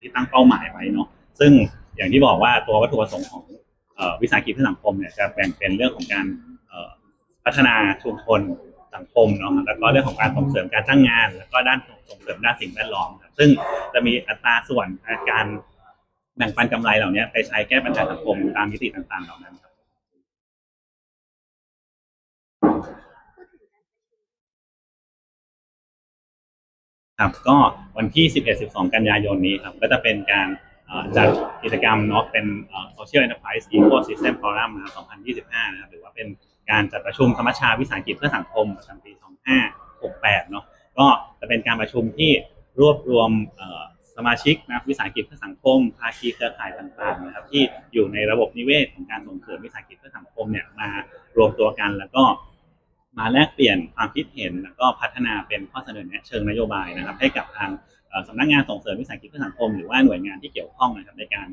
ที่ตั้งเป้าหมายไว้เนาะซึ่งอย่างที่บอกว่าตัววัตถุประสงค์ของวิสาหกิจเพื่อสังคมเนี่ยจะแบ่งเป็นเรื่องของการพัฒนาชุมชนสังคมเนาะแล้วก็เรื่องของการส่งเสริมการจ้างงาน แล้วก็ด้านส่งเสริมด้านสิ่งแวดล้อมซึ่งจะมีอัตราส่วนการแบ่งปันกำไรเหล่านี้ไปใช้แก้ปัญหาสังคมตามมิติต่างๆเหล่านั้น ครับก็วันที่ 11-12 กันยายนนี้ครับก็จะเป็นการจัดกิจกรรมเนาะเป็น Social Enterprise Ecosystem Forum นะครับ2025 นะครับหรือว่าเป็นการจัดประชุมสมัชชาวิสาหกิจเพื่อสังคมประจำปี 2568 เนาะก็จะเป็นการประชุมที่รวบรวมสมาชิกนะวิสาหกิจเพื่อสังคมภาคีเครือข่ายต่างๆนะครับที่อยู่ในระบบนิเวศของการส่งเสริมวิสาหกิจเพื่อสังคมเนี่ยมารวมตัวกันแล้วก็ มาแลกเปลี่ยนความคิดเห็น แล้วก็พัฒนาเป็นข้อเสนอแนะเชิงนโยบายนะครับ ให้กับทางสำนักงานส่งเสริมวิสาหกิจเพื่อสังคม หรือว่าหน่วยงานที่เกี่ยวข้องนะครับในการ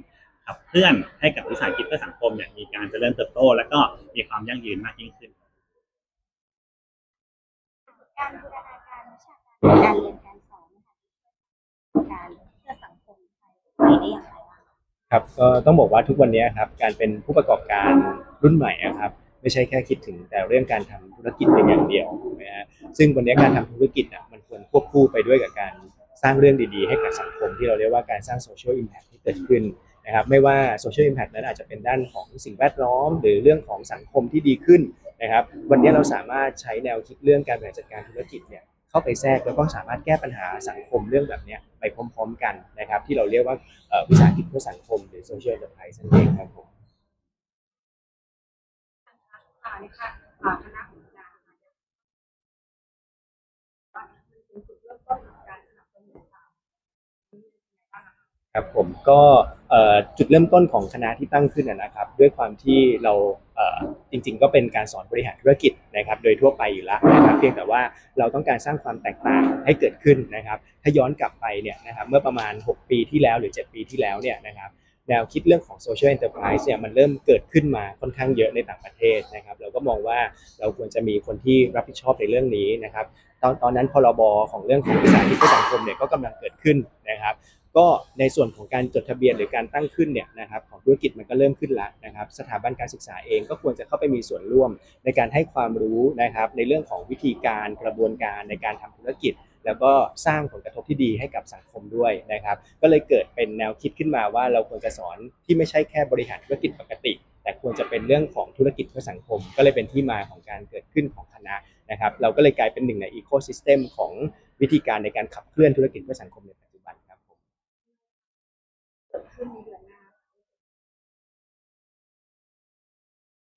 ขับเคลื่อนให้กับวิสาหกิจเพื่อสังคมเนี่ยมีการเจริญเติบโต และก็มีความยั่งยืนมากยิ่งขึ้น การบูรณาการวิชาการการเรียนการสอนนะคะการเพื่อสังคมไทยมีได้อย่างไรบ้างครับก็ต้องบอกว่าทุกวันนี้ครับการเป็นผู้ประกอบการรุ่นใหม่อะครับ ไม่ใช่แค่คิดถึงแต่เรื่องการทำธุรกิจเพียงอย่างเดียวนะฮะซึ่งวันนี้การทำธุรกิจอะมันควรควบคู่ไปด้วยกับการสร้างเรื่องดีๆ ให้กับสังคมที่เราเรียกว่าการสร้างโซเชียลอิมแพคที่เกิดขึ้นนะครับไม่ว่าโซเชียลอิมแพคนั้นอาจจะเป็นด้านของสิ่งแวดล้อม หรือเรื่องของสังคมที่ดีขึ้นนะครับ วันนี้เราสามารถใช้แนวคิดเรื่องการบริหารจัดการธุรกิจเนี่ยเข้าไปแทรกแล้วก็สามารถแก้ปัญหาสังคมเรื่องแบบเนี้ยไปพร้อม ๆ กันนะครับ ที่เราเรียกว่าวิสาหกิจเพื่อสังคมหรือ social enterprise นั่นเองครับผมอ่าในค่ะอ่าคณะของอาจารย์นะคะว่ามันเป็นจุดเริ่มต้นของการสนับ สนุนค่ะมีอะไรบ้างอะคะครับผมก็จุดเริ่มต้นของคณะที่ตั้งขึ้นนะครับ ด้วยความที่เราจริง ๆ ก็เป็นการสอนบริหารธุรกิจนะครับ โดยทั่วไปอยู่แล้วนะครับเพียงแต่ว่าเราต้องการสร้างความแตกต่างให้เกิดขึ้นนะครับ ถ้าย้อนกลับไปเนี่ยนะครับเมื่อประมาณ 6 ปีที่แล้วหรือ 7 ปีที่แล้วเนี่ยนะครับ แนวคิดเรื่องของ social enterprise เนี่ยมันเริ่มเกิดขึ้นมาค่อนข้างเยอะในต่างประเทศนะครับเราก็มองว่าเราควรจะมีคนที่รับผิดชอบในเรื่องนี้นะครับตอนตอนนั้นพรบของเรื่องของวิสาหกิจเพื่อสังคมเนี่ยก็กำลังเกิดขึ้นนะครับ ก็ในส่วนของการจดทะเบียนหรือการตั้งขึ้นเนี่ยนะครับของธุรกิจมันก็เริ่มขึ้นแล้วนะครับสถาบันการศึกษาเองก็ควรจะเข้าไปมีส่วนร่วมในการให้ความรู้นะครับในเรื่องของวิธีการกระบวนการในการทำธุรกิจแล้วก็สร้างผลกระทบที่ดีให้กับสังคมด้วยนะครับ ก็เลยเกิดเป็นแนวคิดขึ้นมาว่าเราควรจะสอนที่ไม่ใช่แค่บริหารธุรกิจปกติ แต่ควรจะเป็นเรื่องของธุรกิจเพื่อสังคม ก็เลยเป็นที่มาของการเกิดขึ้นของคณะนะครับ เราก็เลยกลายเป็นหนึ่งในอีโคซิสเต็มของวิธีการในการขับเคลื่อนธุรกิจเพื่อสังคมในปัจจุบันครับผม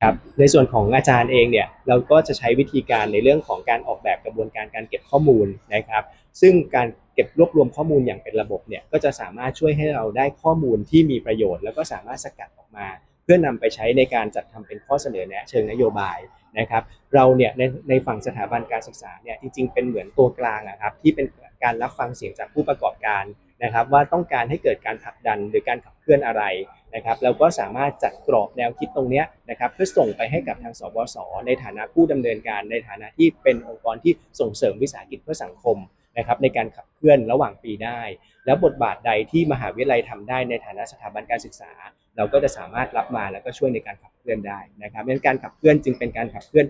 ครับในส่วนของอาจารย์เองเนี่ยเราก็จะใช้วิธีการในเรื่องของการออกแบบกระบวนการการเก็บข้อมูลนะครับ ซึ่งการเก็บรวบรวมข้อมูลอย่างเป็นระบบเนี่ยก็จะสามารถช่วยให้เราได้ข้อมูลที่มีประโยชน์ แล้วก็สามารถสกัดออกมา เพื่อนำไปใช้ในการจัดทำเป็นข้อเสนอแนะเชิงนโยบายนะครับเราเนี่ยในในฝั่งสถาบันการศึกษาเนี่ยจริงๆเป็นเหมือนตัวกลางอะครับที่เป็นการรับฟังเสียงจากผู้ประกอบการนะครับว่าต้องการให้เกิดการผลักดันหรือการขับเคลื่อนอะไร นะครับเราก็สามารถจัดกรอบแนวคิดตรงนี้นะครับเพื่อส่งไปให้กับทางสบสในฐานะผู้ดำเนินการในฐานะที่เป็นองค์กรที่ส่งเสริมวิสาหกิจเพื่อสังคมนะครับในการขับเคลื่อนระหว่างปีได้ แล้วบทบาทใดที่มหาวิทยาลัยทำได้ในฐานะสถาบันการศึกษา เราก็จะสามารถรับมาแล้วก็ช่วยในการขับเคลื่อนได้นะครับดังนั้นการขับเคลื่อนจึงเป็นการขับเคลื่อน